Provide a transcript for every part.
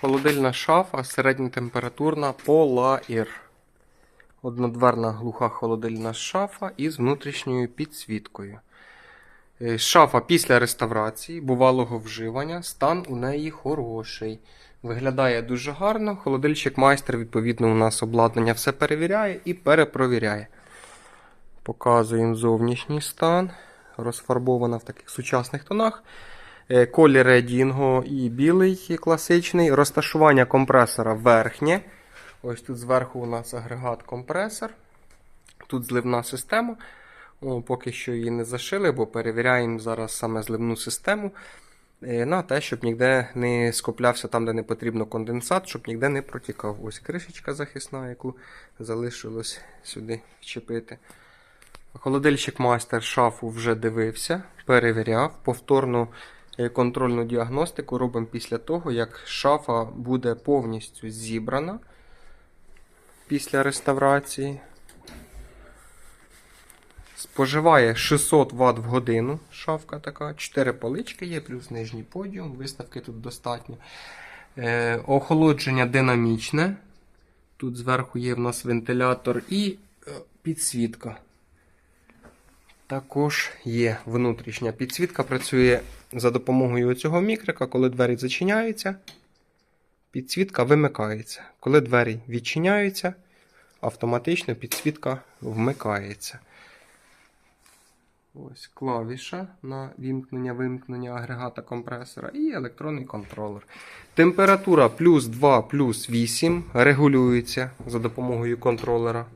Холодильна шафа середньотемпературна Polair. Однодверна глуха холодильна шафа із внутрішньою підсвіткою. Е, Шафа після реставрації, бувалого вживання, стан у неї хороший. Виглядає дуже гарно. Холодильщик майстер, відповідно, у нас обладнання все перевіряє і перепровіряє. Показуємо зовнішній стан. Розфарбована в таких сучасних тонах. Е, Колір Дінго і білий класичний. Розташування компресора верхнє. Ось тут зверху у нас агрегат компресор. Тут зливна система. О, поки що її не зашили, бо перевіряємо зараз саме зливну систему е, на те, щоб ніде не скоплявся там, де не потрібно конденсат, щоб ніде не протікав. Ось кришечка захисна, яку залишилось сюди вчепити. Холодильщик майстер шафу вже дивився, перевіряв. Повторну е, контрольну діагностику робимо після того, як шафа буде повністю зібрана після реставрації. Споживає 600 Вт в годину. Шафка така. 4 полички є, плюс нижній подіум. Виставки тут достатньо. Е, охолодження динамічне. Тут зверху є в нас вентилятор і е, підсвітка. Також є внутрішня підсвітка. Працює за допомогою цього мікрика, коли двері зачиняються. Підсвітка вимикається. Коли двері відчиняються, автоматично підсвітка вмикається. Ось клавіша на вімкнення-вимкнення агрегата компресора і електронний контролер. Температура плюс 2 плюс 8 регулюється за допомогою контролера.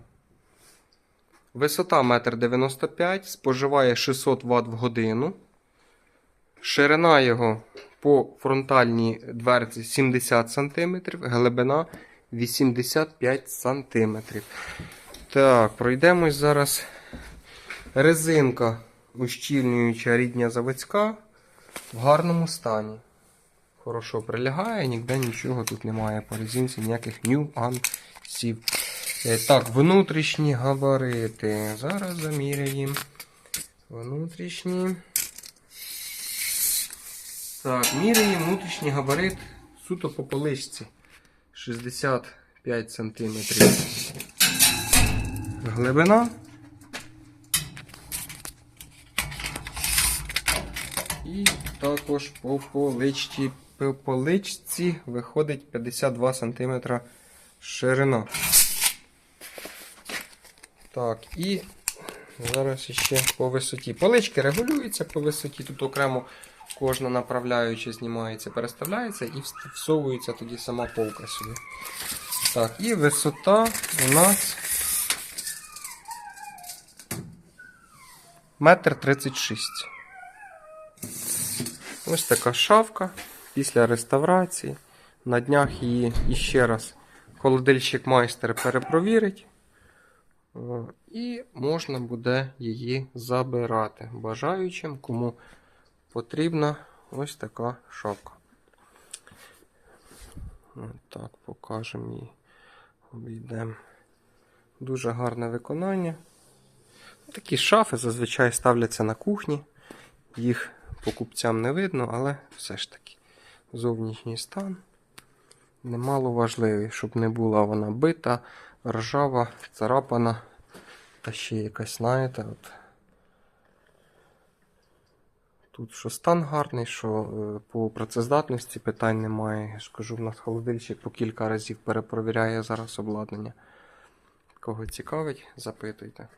Висота 1,95 м, споживає 600 Вт в годину. Ширина його по фронтальній дверці 70 см, глибина 85 см. Так, пройдемось зараз. Резинка ущільнююча рідня заводська в гарному стані. Хорошо прилягає, ніде нічого тут немає по резинці, ніяких нюансів. Е, Так, внутрішні габарити. Зараз заміряємо. Внутрішні. Так, міряємо внутрішній габарит суто по поличці. 65 см. Глибина. І також по поличці, по поличці виходить 52 см ширина. Так, і зараз ще по висоті. Полички регулюються по висоті. Тут окремо кожна направляюча знімається, переставляється і всовується тоді сама полка сюди. Так, і висота у нас метр тридцять шість. Ось така шафка після реставрації. На днях її іще раз холодильщик майстер перепровірить. І можна буде її забирати бажаючим, кому потрібна ось така шапка. От Так, покажемо її. Обійдемо. Дуже гарне виконання. Такі шафи зазвичай ставляться на кухні. Їх покупцям не видно, але все ж таки зовнішній стан немало важливий, щоб не була вона бита, ржава, царапана та ще якась, знаєте, от. Тут що стан гарний, що е, по працездатності питань немає. Я ж кажу, в нас холодильщик по кілька разів перепровіряє зараз обладнання. Кого цікавить, запитуйте.